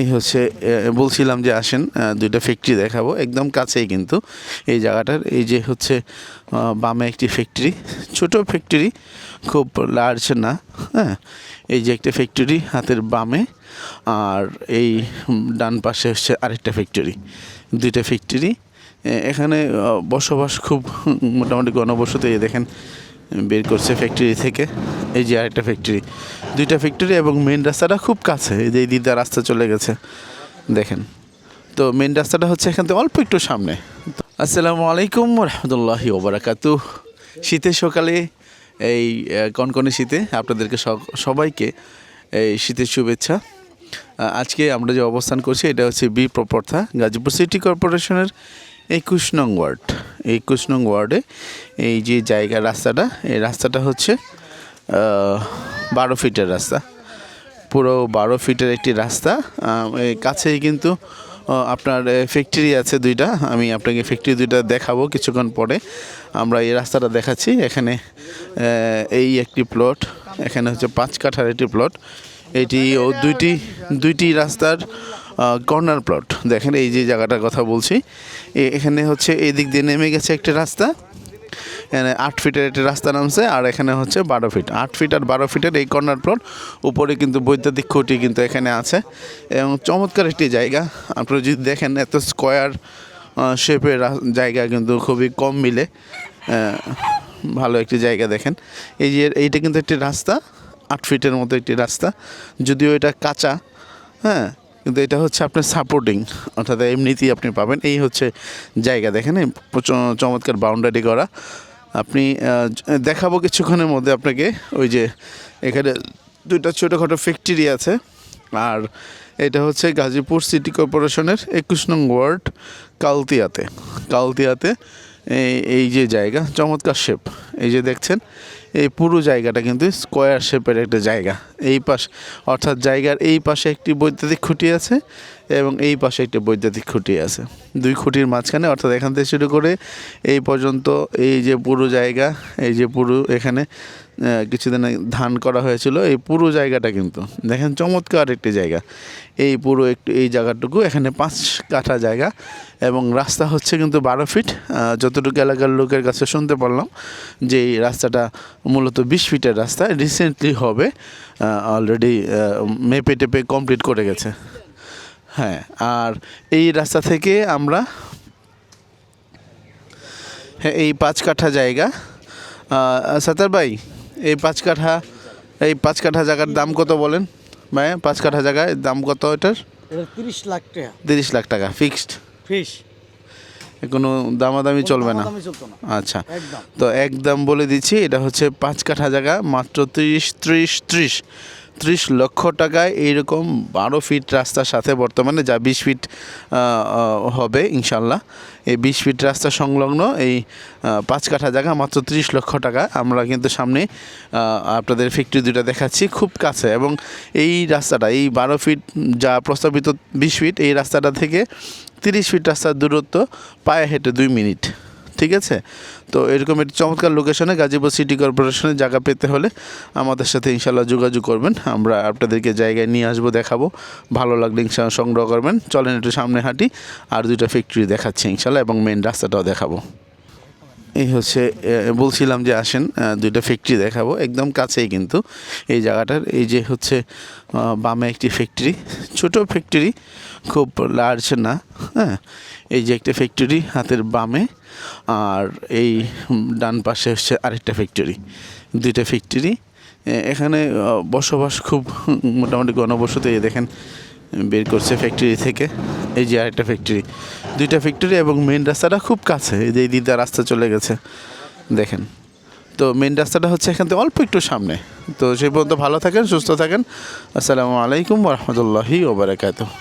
এই হচ্ছে বলছিলাম যে আসেন দুইটা ফ্যাক্টরি দেখাবো। একদম কাছেই কিন্তু এই জায়গাটার। এই যে হচ্ছে বামে একটি ফ্যাক্টরি ছোট ফ্যাক্টরি খুব লার্জ না হ্যাঁ? এই যে একটা ফ্যাক্টরি হাতের বামে, আর এই ডান পাশে হচ্ছে আরেকটা ফ্যাক্টরি দুইটা ফ্যাক্টরি এখানে বসবাস খুব মোটামুটি গণবসতি। দেখেন বের করছে ফ্যাক্টরি থেকে। এই যে আরেকটা ফ্যাক্টরি দুইটা ফ্যাক্টরি এবং মেন রাস্তাটা খুব কাছে, এই যে দিকটা রাস্তা চলে গেছে। দেখেন। তো মেন রাস্তাটা হচ্ছে এখান থেকে অল্প একটু সামনে। আসসালামু আলাইকুম রহমতুল্লাহি ওবরাকাতু। শীতের সকালে এই কনকনে শীতে আপনাদেরকে সবাইকে এই শীতের শুভেচ্ছা। আজকে আমরা যে অবস্থান করছি, এটা হচ্ছে বি প্রপর্থা গাজীপুর সিটি কর্পোরেশনের একুশ নং ওয়ার্ড। একুশ নং ওয়ার্ডে এই যে জায়গা রাস্তাটা, এই রাস্তাটা হচ্ছে বারো ফিটের রাস্তা। পুরো বারো ফিটের একটি রাস্তা। এই কাছেই কিন্তু আপনার ফ্যাক্টরি আছে দুইটা। আমি আপনাকে ফ্যাক্টরি দুইটা দেখাবো কিছুক্ষণ পরে। আমরা এই রাস্তাটা দেখাচ্ছি। এখানে এই একটি প্লট এখানে হচ্ছে পাঁচ কাঠার একটি প্লট এটি ও দুইটি দুইটি রাস্তার কর্নার প্লট দেখেন এই যে জায়গাটার কথা বলছি এখানে হচ্ছে এই দিক দিয়ে নেমে গেছে একটা রাস্তা, এখানে আট ফিটের একটা রাস্তা নামছে, আর এখানে হচ্ছে বারো ফিট আট ফিট আর বারো ফিটের এই কর্নার প্লট উপরে কিন্তু বৈদ্যুতিক খুঁটি কিন্তু এখানে আছে, এবং চমৎকার একটি জায়গা। আপনারা যদি দেখেন, এত স্কোয়ার শেপের জায়গা কিন্তু খুবই কম মিলে ভালো একটি জায়গা দেখেন। এই যে এইটা কিন্তু একটি রাস্তা, আট ফিটের মতো একটি রাস্তা, যদিও এটা কাঁচা হ্যাঁ কিন্তু এটা হচ্ছে আপনার সাপোর্টিং অর্থাৎ এমনিতেই আপনি পাবেন। এই হচ্ছে জায়গা, দেখেন চমৎকার বাউন্ডারি করা। আপনি দেখাবো কিছুক্ষণের মধ্যে আপনাকে, ওই যে এখানে দুইটা ছোটোখাটো ফ্যাক্টরি আছে। আর এটা হচ্ছে গাজীপুর সিটি কর্পোরেশনের একুশ নং ওয়ার্ড, কালতিয়াতে। কালতিয়াতে এই এই যে জায়গা, চমৎকার শেপ এই যে দেখছেন এই পুরো জায়গাটা কিন্তু স্কোয়ার শেপের একটা জায়গা। এই পাশ, অর্থাৎ জায়গার এই পাশে একটি বৈদ্যুতিক খুঁটি আছে এবং এই পাশে একটি বৈদ্যুতিক খুঁটি আছে। দুই খুঁটির মাঝখানে, অর্থাৎ এখান থেকে শুরু করে এই পর্যন্ত এই যে পুরো জায়গা, এই যে পুরো এখানে কিছুদিন ধান করা হয়েছিল, এই পুরো জায়গাটা কিন্তু, দেখেন চমৎকার একটি জায়গা। এই পুরো একটু, এই জায়গাটুকু এখানে পাঁচ কাঠা জায়গা এবং রাস্তা হচ্ছে কিন্তু বারো ফিট। যতটুকু এলাকার লোকের কাছে শুনতে পারলাম যে এই রাস্তাটা মূলত বিশ ফিটের রাস্তা রিসেন্টলি হবে অলরেডি মেপে টেপে কমপ্লিট করে গেছে। হ্যাঁ আর এই রাস্তা থেকে আমরা হ্যাঁ এই পাঁচ কাঠা জায়গা সাতার ভাই এই পাঁচ কাঠা এই পাঁচ কাঠা জায়গার দাম কত বলেন? ভাই পাঁচ কাঠা জায়গায় দাম কত এটার? তিরিশ লাখ টাকা। তিরিশ লাখ টাকা ফিক্সড ফিস কোনো দামাদামি চলবে না। আচ্ছা। তো একদম বলে দিচ্ছি এটা হচ্ছে পাঁচ কাঠা জায়গা মাত্র ত্রিশ ত্রিশ ত্রিশ। ত্রিশ লক্ষ টাকায় এইরকম বারো ফিট রাস্তার সাথে বর্তমানে যা বিশ ফিট হবে ইনশাল্লাহ। এই বিশ ফিট রাস্তা সংলগ্ন এই পাঁচ কাঠা জায়গা মাত্র ত্রিশ লক্ষ টাকা। আমরা কিন্তু সামনে আপনাদের ফ্যাক্টরি দুটা দেখাচ্ছি খুব কাছে। এবং এই রাস্তাটা এই বারো ফিট যা প্রস্তাবিত বিশ ফিট এই রাস্তাটা থেকে তিরিশ ফিট রাস্তার দূরত্ব, পায়ে হেঁটে দুই মিনিট। ঠিক আছে? তো এরকম একটি চমৎকার লোকেশনে গাজীপুর সিটি কর্পোরেশনে জায়গা পেতে হলে আমাদের সাথে ইনশাল্লাহ যোগাযোগ করবেন। আমরা আপনাদেরকে জায়গায় নিয়ে আসব, দেখাবো। ভালো লাগলে ইনশাল্লাহ সংগ্রহ করবেন। চলেন একটু সামনে হাঁটি, আর দুইটা ফ্যাক্টরি দেখাচ্ছি ইনশাল্লাহ এবং মেন রাস্তাটাও দেখাবো। এই হচ্ছে বলছিলাম যে আসেন দুইটা ফ্যাক্টরি দেখাবো। একদম কাছেই কিন্তু এই জায়গাটার। এই যে হচ্ছে বামে একটি ফ্যাক্টরি ছোট ফ্যাক্টরি খুব লার্জ না হ্যাঁ? এই যে একটা ফ্যাক্টরি হাতের বামে, আর এই ডান পাশে হচ্ছে আরেকটা ফ্যাক্টরি দুইটা ফ্যাক্টরি এখানে বসবাস খুব, মোটামুটি গণবসতি। দেখেন বের করছে ফ্যাক্টরি থেকে। এই যে আরেকটা ফ্যাক্টরি দুইটা ফ্যাক্টরি এবং মেন রাস্তাটা খুব কাছে, এই যে দিকটা রাস্তা চলে গেছে। দেখেন। তো মেন রাস্তাটা হচ্ছে এখান থেকে অল্প একটু সামনে। তো সেই পর্যন্ত ভালো থাকেন, সুস্থ থাকেন। আসসালামু আলাইকুম রহমতুল্লাহি ওবরাকাত